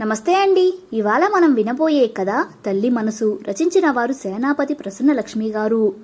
నమస్తే అండి. ఇవాళ మనం వినబోయే కథ తల్లి మనసు రచించిన వారు సేనాపతి ప్రసన్న లక్ష్మి గారు.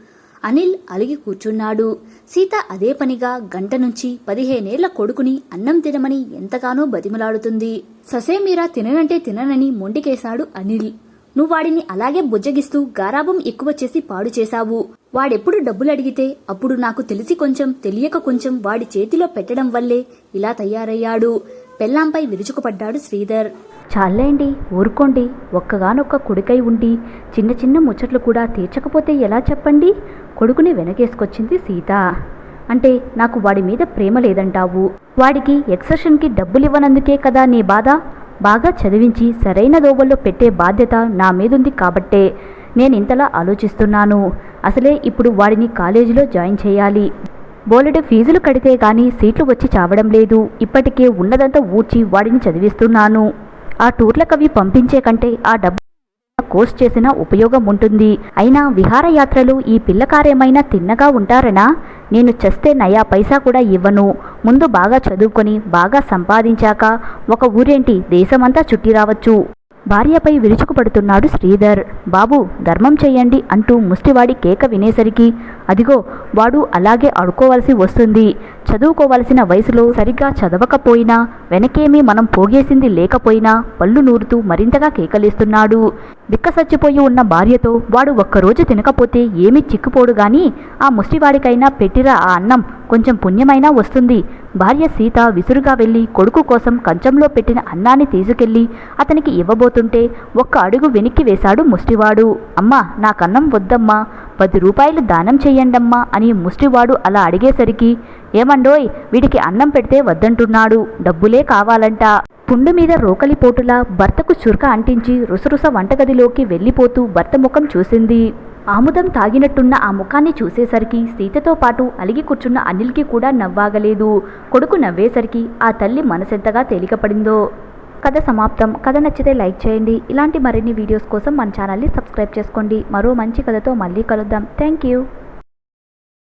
అనిల్ అలిగి కూర్చున్నాడు. సీత అదే పనిగా గంట నుంచి పదిహేనేళ్ళ కొడుకుని అన్నం తినమని ఎంతగానో బతిమలాడుతుంది. ససేమీరా తిననంటే తిననని మొండికేశాడు అనిల్. నువ్వు వాడిని అలాగే బుజ్జగిస్తూ గారాబం ఎక్కువ చేసి పాడు చేశావు. వాడెప్పుడు డబ్బులు అడిగితే అప్పుడు నాకు తెలిసి కొంచెం తెలియక కొంచెం వాడి చేతిలో పెట్టడం వల్లే ఇలా తయారయ్యాడు. పెళ్ళాంపై విరుచుకుపడ్డాడు శ్రీధర్. చాలేండి ఊరుకోండి ఒక్కగానొక్క కొడుకై ఉండి చిన్న చిన్న ముచ్చట్లు కూడా తీర్చకపోతే ఎలా చెప్పండి? కొడుకుని వెనకేసుకొచ్చింది సీత. అంటే నాకు వాడి మీద ప్రేమ లేదంటావు. వాడికి ఎక్సర్షన్కి డబ్బులివ్వనందుకే కదా నీ బాధ? బాగా చదివించి సరైన దోవల్లో పెట్టే బాధ్యత నా మీదుంది కాబట్టే నేను ఇంతలా ఆలోచిస్తున్నాను. అసలే ఇప్పుడు వాడిని కాలేజీలో జాయిన్ చేయాలి. బోలెడు ఫీజులు కడితే కానీ సీట్లు వచ్చి చావడం లేదు. ఇప్పటికే ఉన్నదంతా ఊడ్చి వాడిని చదివిస్తున్నాను. ఆ టూర్లకవి పంపించే కంటే ఆ డబ్బు కోర్స్ చేసిన ఉపయోగం ఉంటుంది. అయినా విహారయాత్రలు ఈ పిల్లకారేమైనా తిన్నగా ఉంటారనా? నేను చస్తే నయా పైసా కూడా ఇవ్వను. ముందు బాగా చదువుకొని బాగా సంపాదించాక ఒక ఊరేంటి దేశమంతా చుట్టి రావచ్చు. భార్యపై విరుచుకుపడుతున్నాడు శ్రీధర్. బాబు ధర్మం చెయ్యండి అంటూ ముష్టివాడి కేక వినేసరికి అదిగో వాడు అలాగే అడుకోవలసి వస్తుంది. చదువుకోవలసిన వయసులో సరిగ్గా చదవకపోయినా వెనకేమీ మనం పోగేసింది లేకపోయినా పళ్ళు నూరుతూ మరింతగా కేకలేస్తున్నాడు. బిక్కసచ్చిపోయి ఉన్న భార్యతో వాడు ఒక్కరోజు తినకపోతే ఏమీ చిక్కుపోడు గాని ఆ ముష్టివాడికైనా పెట్టిరా ఆ అన్నం కొంచెం పుణ్యమైనా వస్తుంది. భార్య సీత విసురుగా వెళ్ళి కొడుకు కోసం కంచంలో పెట్టిన అన్నాన్ని తీసుకెళ్ళి అతనికి ఇవ్వబోతుంటే ఒక్క అడుగు వెనక్కి వేశాడు ముష్టివాడు. అమ్మా నాకన్నం వద్దమ్మా పది రూపాయలు దానం చెయ్యండమ్మా అని ముష్టివాడు అలా అడిగేసరికి ఏమండోయ్ వీడికి అన్నం పెడితే వద్దంటున్నాడు డబ్బులే కావాలంట. పుండు మీద రోకలి పోటులా భర్తకు చురక అంటించి రుసరుస వంటగదిలోకి వెళ్ళిపోతూ భర్త ముఖం చూసింది. ఆముదం తాగినట్టున్న ఆ ముఖాన్ని చూసేసరికి సీతతో పాటు అలిగి కూర్చున్న అనిల్కి కూడా నవ్వాగలేదు. కొడుకు నవ్వేసరికి ఆ తల్లి మనసెంతగా తేలికపడిందో. కథ సమాప్తం. కథ నచ్చితే లైక్ చేయండి. ఇలాంటి మరిన్ని వీడియోస్ కోసం మన ఛానల్ని సబ్స్క్రైబ్ చేసుకోండి. మరో మంచి కథతో మళ్ళీ కలుద్దాం. Thank you